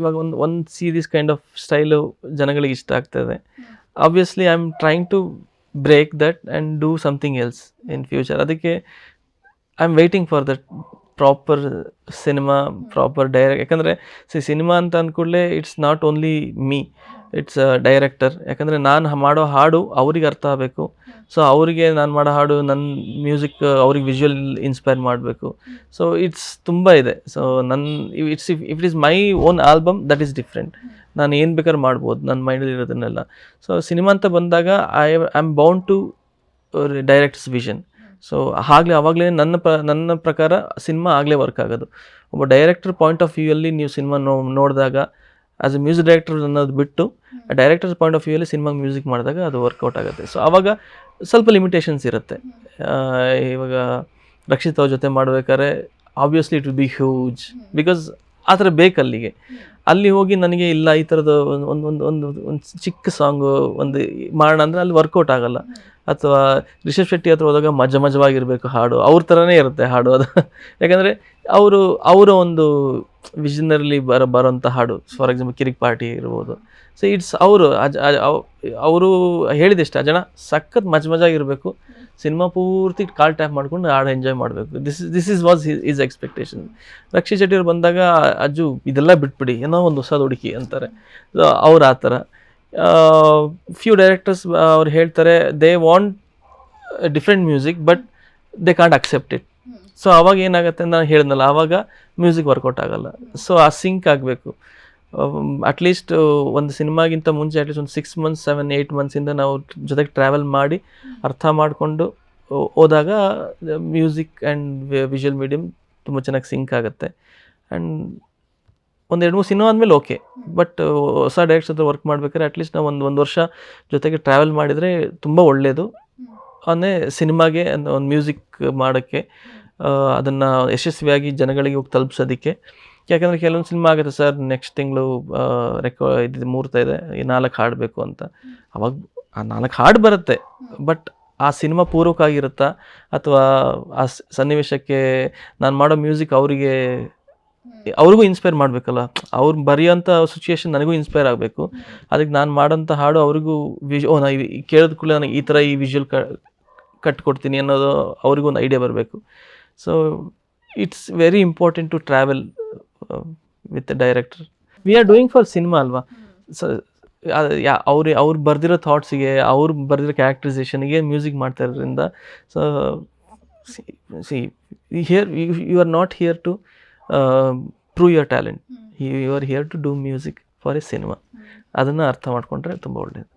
ಇವಾಗ ಒಂದು ಒಂದು ಸೀರೀಸ್ ಕೈಂಡ್ ಆಫ್ ಸ್ಟೈಲು ಜನಗಳಿಗೆ ಇಷ್ಟ ಆಗ್ತದೆ. Obviously I am trying to break that and do something else in future ಅದಕ್ಕೆ I am waiting for that proper cinema proper direct ಯಾಕಂದರೆ ಸಿ ಸಿನಿಮಾ ಅಂತ ಅಂದ್ಕೂಡಲೇ it's not only me it's director ಯಾಕಂದರೆ, ನಾನು ಮಾಡೋ ಹಾಡು ಅವ್ರಿಗೆ ಅರ್ಥ ಆಗಬೇಕು. ಸೊ ಅವರಿಗೆ ನಾನು ಮಾಡೋ ಹಾಡು ನನ್ನ ಮ್ಯೂಸಿಕ್ ಅವ್ರಿಗೆ ವಿಜುವಲ್ ಇನ್ಸ್ಪೈರ್ ಮಾಡಬೇಕು. ಸೊ ಇಟ್ಸ್ ತುಂಬ ಇದೆ. ಸೊ ನನ್ನ it's if it is my own album that is different ನಾನು ಏನು ಬೇಕಾದ್ರೂ ಮಾಡ್ಬೋದು ನನ್ನ ಮೈಂಡಲ್ಲಿ ಇರೋದನ್ನೆಲ್ಲ. ಸೊ ಸಿನಿಮಾ ಅಂತ ಬಂದಾಗ I I am bound to directs vision so ಆಗಲೇ ಆವಾಗಲೇ ನನ್ನ ಪ್ರ ನನ್ನ ಪ್ರಕಾರ ಸಿನಿಮಾ ಆಗಲೇ ವರ್ಕ್ ಆಗೋದು. ಒಬ್ಬ ಡೈರೆಕ್ಟರ್ ಪಾಯಿಂಟ್ ಆಫ್ ವ್ಯೂಯಲ್ಲಿ ನೀವು ಸಿನಿಮಾ ನೋ ನೋಡಿದಾಗ ಆ್ಯಸ್ ಎ ಮ್ಯೂಸಿಕ್ ಡೈರೆಕ್ಟರ್ ಅನ್ನೋದು ಬಿಟ್ಟು ಡೈರೆಕ್ಟರ್ ಪಾಯಿಂಟ್ ಆಫ್ ವ್ಯೂಯಲ್ಲಿ ಸಿನಿಮಾ ಮ್ಯೂಸಿಕ್ ಮಾಡಿದಾಗ ಅದು ವರ್ಕೌಟ್ ಆಗುತ್ತೆ. ಸೊ ಆವಾಗ ಸ್ವಲ್ಪ ಲಿಮಿಟೇಷನ್ಸ್ ಇರುತ್ತೆ. ಇವಾಗ ರಕ್ಷಿತ್ ಅವ್ರ ಜೊತೆ ಮಾಡ್ಬೇಕಾದ್ರೆ obviously it will be huge because ಆ ಥರ ಬೇಕು ಅಲ್ಲಿಗೆ. ಅಲ್ಲಿ ಹೋಗಿ ನನಗೆ ಇಲ್ಲ ಈ ಥರದ್ದು ಒಂದು ಒಂದು ಒಂದು ಒಂದು ಒಂದು ಚಿಕ್ಕ ಸಾಂಗು ಒಂದು ಮಾಡೋಣ ಅಂದರೆ ಅಲ್ಲಿ ವರ್ಕೌಟ್ ಆಗಲ್ಲ. ಅಥವಾ ರಿಷಬ್ ಶೆಟ್ಟಿ ಹತ್ರ ಹೋದಾಗ ಮಜ ಮಜವಾಗಿರಬೇಕು ಹಾಡು. ಅವ್ರ ಥರನೇ ಇರುತ್ತೆ ಹಾಡು ಅದು. ಯಾಕಂದರೆ ಅವರು, ಅವರ ಒಂದು ವಿಷನರಲ್ಲಿ ಬರ ಬರೋಂಥ ಹಾಡು. ಫಾರ್ ಎಕ್ಸಾಂಪಲ್ ಕಿರಿಕ್ ಪಾರ್ಟಿ ಇರ್ಬೋದು. ಸೊ ಇಟ್ಸ್ ಅವರು ಅವರು ಹೇಳಿದೆಷ್ಟು ಆ ಜನ ಸಖತ್ ಮಜ ಮಜಾಗಿರಬೇಕು. ಸಿನಿಮಾ ಪೂರ್ತಿ ಕಾಲ್ ಟ್ಯಾಪ್ ಮಾಡ್ಕೊಂಡು ಹಾಡು ಎಂಜಾಯ್ ಮಾಡಬೇಕು. This this is was is expectation Rakshit ಶೆಟ್ಟಿಯವ್ರು ಬಂದಾಗ, ಅಜ್ಜು, ಇದೆಲ್ಲ ಬಿಟ್ಬಿಡಿ. ಏನೋ ಒಂದು ಹೊಸದು ಹುಡುಕಿ ಅಂತಾರೆ. ಸೊ ಅವ್ರು ಆ ಥರ. ಫ್ಯೂ ಡೈರೆಕ್ಟರ್ಸ್ ಅವ್ರು ಹೇಳ್ತಾರೆ they want different music but they can't accept it so ಅವಾಗ ಏನಾಗುತ್ತೆ ಅಂತ ನಾನು ಹೇಳಿದ್ನಲ್ಲ ಆವಾಗ ಮ್ಯೂಸಿಕ್ ವರ್ಕೌಟ್ ಆಗಲ್ಲ. ಸೊ ಆ ಸಿಂಕ್ ಆಗಬೇಕು. ಅಟ್ಲೀಸ್ಟ್ ಒಂದು ಸಿನಿಮಾಗಿಂತ ಮುಂಚೆ ಅಟ್ಲೀಸ್ಟ್ ಒಂದು ಸಿಕ್ಸ್ ಮಂತ್ಸ್ ಸೆವೆನ್ ಏಯ್ಟ್ ಮಂತ್ಸಿಂದ ನಾವು ಜೊತೆಗೆ ಟ್ರಾವೆಲ್ ಮಾಡಿ ಅರ್ಥ ಮಾಡಿಕೊಂಡು ಹೋದಾಗ ಮ್ಯೂಸಿಕ್ ಆ್ಯಂಡ್ ವಿಜುವಲ್ ಮೀಡಿಯಮ್ ತುಂಬ ಚೆನ್ನಾಗಿ ಸಿಂಕ್ ಆಗುತ್ತೆ. ಆ್ಯಂಡ್ ಒಂದು ಎರಡು ಮೂರು ಸಿನಿಮಾ ಆದಮೇಲೆ ಓಕೆ. ಬಟ್ ಹೊಸ ಡೈರೆಕ್ಟ್ಸ್ ಹತ್ರ ವರ್ಕ್ ಮಾಡ್ಬೇಕಾದ್ರೆ ಅಟ್ಲೀಸ್ಟ್ ನಾವು ಒಂದು ಒಂದು ವರ್ಷ ಜೊತೆಗೆ ಟ್ರಾವೆಲ್ ಮಾಡಿದರೆ ತುಂಬ ಒಳ್ಳೆಯದು ಅಂದರೆ ಸಿನಿಮಾಗೆ ಒಂದು ಮ್ಯೂಸಿಕ್ ಮಾಡೋಕ್ಕೆ ಅದನ್ನು ಯಶಸ್ವಿಯಾಗಿ ಜನಗಳಿಗೆ ಹೋಗಿ ತಲುಪಿಸೋದಕ್ಕೆ. ಯಾಕಂದರೆ ಕೆಲವೊಂದು ಸಿನಿಮಾ ಆಗುತ್ತೆ ಸರ್ ನೆಕ್ಸ್ಟ್ ತಿಂಗಳು ರೆಕಾರ್ಡ್ ಇದು ಮುಹೂರ್ತ ಇದೆ, ಈ ನಾಲ್ಕು ಹಾಡಬೇಕು ಅಂತ. ಅವಾಗ ಆ ನಾಲ್ಕು ಹಾಡು ಬರುತ್ತೆ ಬಟ್ ಆ ಸಿನಿಮಾ ಪೂರ್ವಕ ಆಗಿರುತ್ತಾ ಅಥವಾ ಆ ಸನ್ನಿವೇಶಕ್ಕೆ ನಾನು ಮಾಡೋ ಮ್ಯೂಸಿಕ್ ಅವರಿಗೆ ಅವ್ರಿಗೂ ಇನ್ಸ್ಪೈರ್ ಮಾಡಬೇಕಲ್ಲ. ಅವ್ರು ಬರೆಯೋಂಥ ಸಿಚುಯೇಷನ್ ನನಗೂ ಇನ್ಸ್ಪೈರ್ ಆಗಬೇಕು. ಅದಕ್ಕೆ ನಾನು ಮಾಡೋಂಥ ಹಾಡು ಅವ್ರಿಗೂ ವಿಜ್ ಓ, ನಾ ಕೇಳಿದ ಕೂಡಲೇ ನನಗೆ ಈ ಥರ ಈ ವಿಜುವಲ್ ಕಟ್ಕೊಡ್ತೀನಿ ಅನ್ನೋದು ಅವ್ರಿಗೂ ಒಂದು ಐಡಿಯಾ ಬರಬೇಕು. So it's very important to travel with director we are doing for cinema ಅಲ್ವಾ? ಸೊ ಅವ್ರು ಅವ್ರು ಬರೆದಿರೋ ಥಾಟ್ಸಿಗೆ ಅವ್ರು ಬರೆದಿರೋ ಕ್ಯಾರೆಕ್ಟರೈಸೇಷನ್ಗೆ ಮ್ಯೂಸಿಕ್ ಮಾಡ್ತಾ ಇರೋದ್ರಿಂದ so see here you are not here to prove your talent you are here to do music for a cinema ಅದನ್ನು ಅರ್ಥ ಮಾಡಿಕೊಂಡ್ರೆ ತುಂಬ ಒಳ್ಳೆಯದು